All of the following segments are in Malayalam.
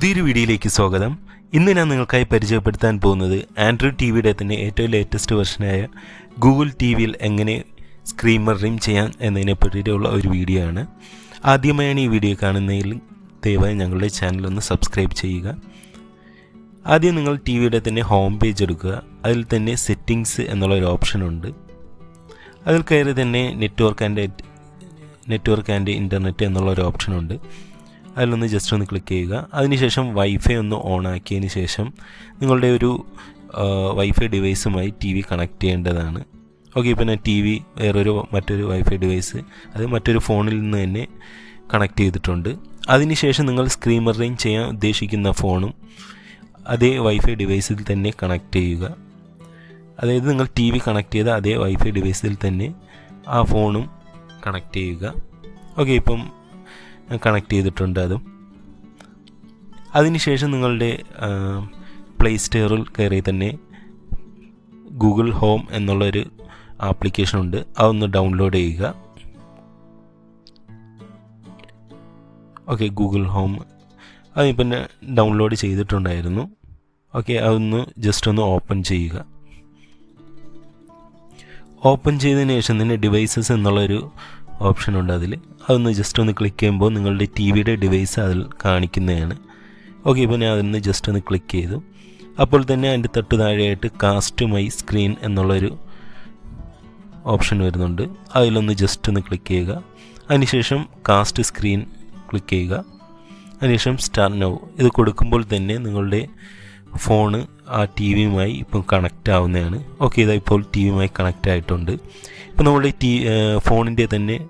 പുതിയൊരു വീഡിയോയിലേക്ക് സ്വാഗതം. ഇന്ന് ഞാൻ നിങ്ങൾക്കായി പരിചയപ്പെടുത്താൻ പോകുന്നത് ആൻഡ്രോയിഡ് ടി വിയുടെ തന്നെ ഏറ്റവും ലേറ്റസ്റ്റ് വെർഷനായ ഗൂഗിൾ ടി വിയിൽ എങ്ങനെ സ്ക്രീൻ മിററിംഗ് ചെയ്യാൻ എന്നതിനെ പറ്റിയിട്ടുള്ള ഒരു വീഡിയോ ആണ്. ആദ്യമായാണ് ഈ വീഡിയോ കാണുന്നതിൽ ദയവായി ഞങ്ങളുടെ ചാനൽ ഒന്ന് സബ്സ്ക്രൈബ് ചെയ്യുക. ആദ്യം നിങ്ങൾ ടി വിയുടെ തന്നെ ഹോം പേജ് എടുക്കുക. അതിൽ തന്നെ സെറ്റിങ്സ് എന്നുള്ള ഒരു ഓപ്ഷൻ ഉണ്ട്. അതിൽ കയറി തന്നെ network and network and internet എന്നുള്ള ഒരു ഓപ്ഷൻ ഉണ്ട്. അതിലൊന്ന് ജസ്റ്റ് ഒന്ന് ക്ലിക്ക് ചെയ്യുക. അതിനുശേഷം വൈഫൈ ഒന്ന് ഓൺ ആക്കിയതിന് ശേഷം നിങ്ങളുടെ ഒരു വൈഫൈ ഡിവൈസുമായി ടി വി കണക്ട് ചെയ്യേണ്ടതാണ്. ഓക്കെ ഞാൻ ടി വി വേറൊരു മറ്റൊരു വൈഫൈ ഡിവൈസ് അത് മറ്റൊരു ഫോണിൽ നിന്ന് തന്നെ കണക്ട് ചെയ്തിട്ടുണ്ട്. അതിനുശേഷം നിങ്ങൾ സ്ക്രീൻ മിററിങ് ചെയ്യാൻ ഉദ്ദേശിക്കുന്ന ഫോണും അതേ വൈഫൈ ഡിവൈസിൽ തന്നെ കണക്ട് ചെയ്യുക. അതായത് നിങ്ങൾ ടി വി കണക്ട് ചെയ്ത അതേ വൈഫൈ ഡിവൈസിൽ തന്നെ ആ ഫോണും കണക്ട് ചെയ്യുക. ഓക്കെ ഇപ്പം കണക്ട് ചെയ്തിട്ടുണ്ട് അതും. അതിനുശേഷം നിങ്ങളുടെ പ്ലേ സ്റ്റോറിൽ കയറി തന്നെ ഗൂഗിൾ ഹോം എന്നുള്ളൊരു ആപ്ലിക്കേഷൻ ഉണ്ട്. അതൊന്ന് ഡൗൺലോഡ് ചെയ്യുക. ഓക്കെ ഗൂഗിൾ ഹോം അത് ഇപ്പം ഡൗൺലോഡ് ചെയ്തിട്ടുണ്ടായിരുന്നു. ഓക്കെ അതൊന്ന് ജസ്റ്റ് ഒന്ന് ഓപ്പൺ ചെയ്യുക. ഓപ്പൺ ചെയ്തതിന് ശേഷം തന്നെ ഡിവൈസസ് എന്നുള്ളൊരു ഓപ്ഷൻ ഉണ്ട് അതിൽ അതൊന്ന് ജസ്റ്റ് ഒന്ന് ക്ലിക്ക് ചെയ്യുമ്പോൾ നിങ്ങളുടെ ടി വിയുടെ ഡിവൈസ് അതിൽ കാണിക്കുന്നതാണ്. ഓക്കെ ഇപ്പോൾ ഞാൻ അതൊന്ന് ജസ്റ്റ് ഒന്ന് ക്ലിക്ക് ചെയ്തു. അപ്പോൾ തന്നെ അതിന്റെ തൊട്ട് താഴെയായിട്ട് കാസ്റ്റ് മൈ സ്ക്രീൻ എന്നുള്ളൊരു ഓപ്ഷൻ വരുന്നുണ്ട്. അതിലൊന്ന് ജസ്റ്റ് ഒന്ന് ക്ലിക്ക് ചെയ്യുക. അതിനുശേഷം കാസ്റ്റ് സ്ക്രീൻ ക്ലിക്ക് ചെയ്യുക. അതിനുശേഷം സ്റ്റാർ നൗ ഇത് കൊടുക്കുമ്പോൾ തന്നെ നിങ്ങളുടെ ഫോണ് ആ ടി വിയുമായി ഇപ്പം കണക്റ്റ് ആവുന്നതാണ് ഓക്കെ ഇതാ ഇപ്പോൾ ടി വിയുമായി കണക്റ്റ് ആയിട്ടുണ്ട് ഇപ്പോൾ നമ്മുടെ ടി ഫോണിന്റെ തന്നെ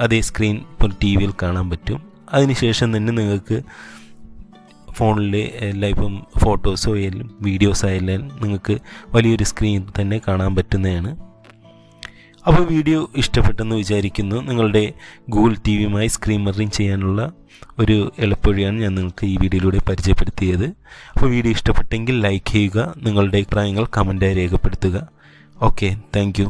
അതേ സ്ക്രീൻ ഇപ്പോൾ ടി വിയിൽ കാണാൻ പറ്റും. അതിനുശേഷം തന്നെ നിങ്ങൾക്ക് ഫോണിലെ എല്ലാം ഇപ്പം ഫോട്ടോസോ ആയാലും വീഡിയോസ് ആയാലും നിങ്ങൾക്ക് വലിയൊരു സ്ക്രീൻ തന്നെ കാണാൻ പറ്റുന്നതാണ്. അപ്പോൾ വീഡിയോ ഇഷ്ടപ്പെട്ടെന്ന് വിചാരിക്കുന്നു. നിങ്ങളുടെ ഗൂഗിൾ ടി വിയുമായി സ്ക്രീൻ മറിങ് ചെയ്യാനുള്ള ഒരു എളുപ്പവഴിയാണ് ഞാൻ നിങ്ങൾക്ക് ഈ വീഡിയോയിലൂടെ പരിചയപ്പെടുത്തിയത്. അപ്പോൾ വീഡിയോ ഇഷ്ടപ്പെട്ടെങ്കിൽ ലൈക്ക് ചെയ്യുക നിങ്ങളുടെ അഭിപ്രായങ്ങൾ കമന്റായി രേഖപ്പെടുത്തുക. Okay thank